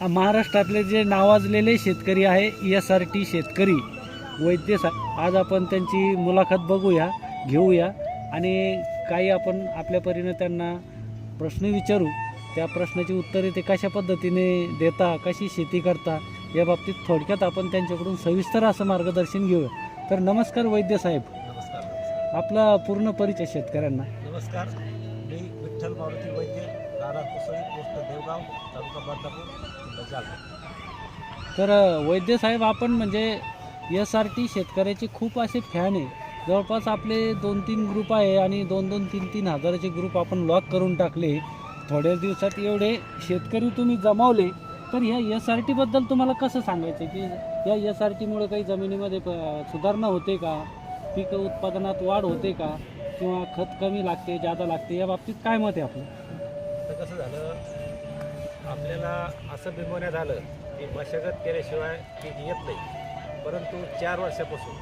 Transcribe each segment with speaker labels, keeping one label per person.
Speaker 1: महाराष्ट्रातले जे नावाजलेले शेतकरी आहे एस आर टी शेतकरी वैद्य सा आज आपण त्यांची मुलाखत बघूया घेऊया आणि काही आपण आपल्या परीने त्यांना प्रश्न विचारू. त्या प्रश्नाची उत्तरे ते कशा पद्धतीने देता कशी शेती करता या बाबतीत थोडक्यात आपण त्यांच्याकडून सविस्तर असं मार्गदर्शन घेऊया. तर नमस्कार वैद्य साहेब.
Speaker 2: नमस्कार.
Speaker 1: आपला पूर्ण परिचय शेतकऱ्यांना.
Speaker 2: नमस्कार. मी विठ्ठल मारुती वैद्य राणा कुसळी पोस्ट देवगाव तालुका बदलापूर जिल्हा जालना.
Speaker 1: तर वैद्य साहेब आपण म्हणजे एस आर टी शेतकऱ्याचे खूप असे फॅन आहे. जवळपास आपले दोन तीन ग्रुप आहे आणि दोन दोन तीन तीन हजाराचे ग्रुप आपण लॉक करून टाकले. थोड्या दिवसात एवढे शेतकरी तुम्ही जमावले. तर ह्या एस आर टीबद्दल तुम्हाला कसं सांगायचं की या एस आर टीमुळे काही जमिनीमध्ये प- सुधारणा होते का? पीक उत्पादनात वाढ होते का? किंवा खत कमी लागते जादा लागते या बाबतीत काय मत आहे आपलं?
Speaker 2: तर कसं झालं आपल्याला असं बिंबवण्यात आलं की मशागत केल्याशिवाय पीक येत नाही. परंतु चार वर्षापासून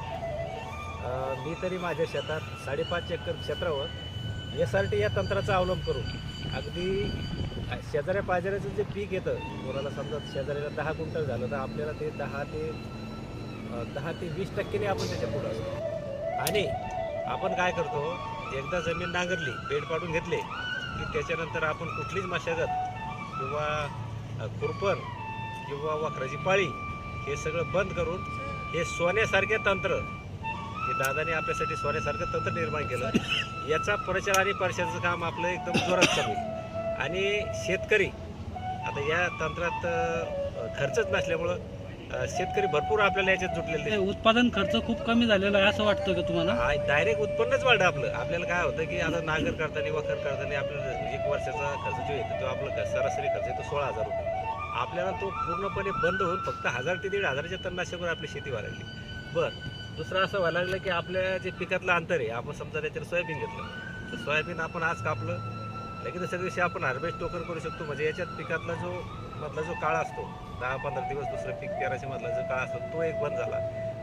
Speaker 2: अं, मी तरी माझ्या शेतात साडेपाच एकर क्षेत्रावर एस आर टी या तंत्राचा अवलंब करून अगदी शेजाऱ्या पाजाऱ्याचं जे पीक येतं कोणाला समजा शेजाऱ्याला दहा क्विंटल झालं तर आपल्याला ते दहा ते अं, दहा ते वीस टक्केने आपण त्याच्या पुढं असतो. आणि आपण काय करतो एकदा जमीन नांगरली बेड पाडून घेतले की त्याच्यानंतर आपण कुठलीच मशागत किंवा खुरपण किंवा वखराची पाळी हे सगळं बंद करून हे सोन्यासारखे तंत्र हे दादाने आपल्यासाठी सोन्यासारखं तंत्र निर्माण केलं. याचा प्रचार आणि परिषदेचं काम आपलं एकदम जोरात चालू आणि शेतकरी आता या तंत्रात खर्चच नसल्यामुळं शेतकरी भरपूर आपल्याला याच्यात जुटलेले.
Speaker 1: उत्पादन खर्च खूप कमी झालेला आहे असं वाटतं का तुम्हाला?
Speaker 2: डायरेक्ट उत्पन्नच वाढलं आपलं. आपल्याला काय होतं की आता नांगर करताना वखर करताना आपल्याला एक वर्षाचा खर्च जो येतो तो आपला ख- सरासरी खर्च येतो सोळा हजार रुपये. आपल्याला तो पूर्णपणे बंद होऊन फक्त हजार ते दीड हजाराच्या तणनाशकावर आपली शेती व्हायला लागली. बरं दुसरं असं व्हायला लागलं की आपल्या जे पिकातलं अंतर आहे आपण समजा त्याच्यावर सोयाबीन घेतलं तर सोयाबीन आपण आज कापलं लगेच दुसऱ्या दिवशी आपण हार्वेस्ट टोकन करू शकतो. म्हणजे याच्यात पिकातला जो मधला जो काळ असतो दहा पंधरा दिवस दुसरं पीक पेराच्या मधला जो काळ असतो तो एक बंद झाला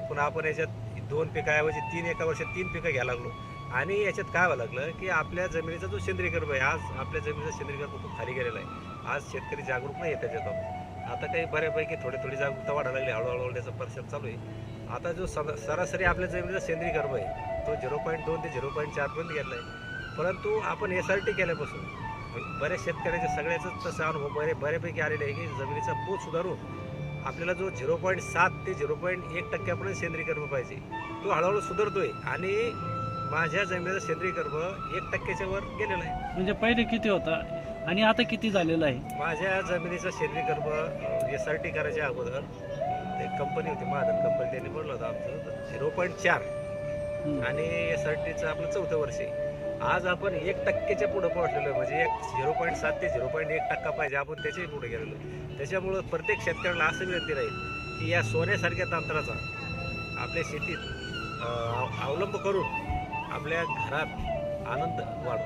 Speaker 2: पुन्हा आपण याच्यात दोन पिकाऐवजी तीन एका वर्षात तीन पिकं घ्यायला लागलो. आणि याच्यात काय व्हायला लागलं की आपल्या जमिनीचा जो सेंद्रिय कर्ब आहे आज आपल्या जमिनीचा सेंद्रिय खूप खाली गेलेला आहे. आज शेतकरी जागरूक नाही आहे त्याच्यात आता काही बऱ्यापैकी थोडी थोडी जागरूकता वाढायला लागली हळूहळू त्याचा परिषद चालू आहे. आता जो सरासरी आपल्या जमिनीचा सेंद्रिय कर्ब आहे तो झिरो पॉईंट दोन ते झिरो पॉईंट चारपर्यंत गेला आहे. परंतु आपण एस आर टी केल्यापासून बऱ्याच शेतकऱ्याच्या सगळ्याच तसा अनुभव बरे बऱ्यापैकी आलेला आहे की जमिनीचा पोत सुधारून आपल्याला जो झिरो पॉईंट सात ते झिरो पॉईंट एक टक्क्यापर्यंत सेंद्रिय कर्ब पाहिजे. तो हळूहळू सुधारतोय आणि माझ्या जमिनीचा सेंद्रिय कर्ब एक टक्क्याच्या वर गेलेला आहे.
Speaker 1: म्हणजे पहिले किती होता आणि आता किती झालेला आहे?
Speaker 2: माझ्या जमिनीचा सेंद्रिय कर्ब एस आर टी करायच्या अगोदर एक कंपनी होती महादन कंपनी त्यांनी बोललं होतं आमचं झिरो पॉईंट चार. आणि एस आर टीचं आपलं चौथं वर्ष आहे. आज आपण एक टक्क्याच्या पुढं पोहोचलेलो आहे. म्हणजे एक झिरो पॉईंट सात ते झिरो पॉईंट एक टक्का पाहिजे. आपण त्याच्याही पुढे गेलेलो त्याच्यामुळं प्रत्येक शेतकऱ्याला असं विनंती राहील की या सोन्यासारख्या तंत्राचा आपल्या शेतीत अवलंब करून आपल्या घरात आनंद वाढ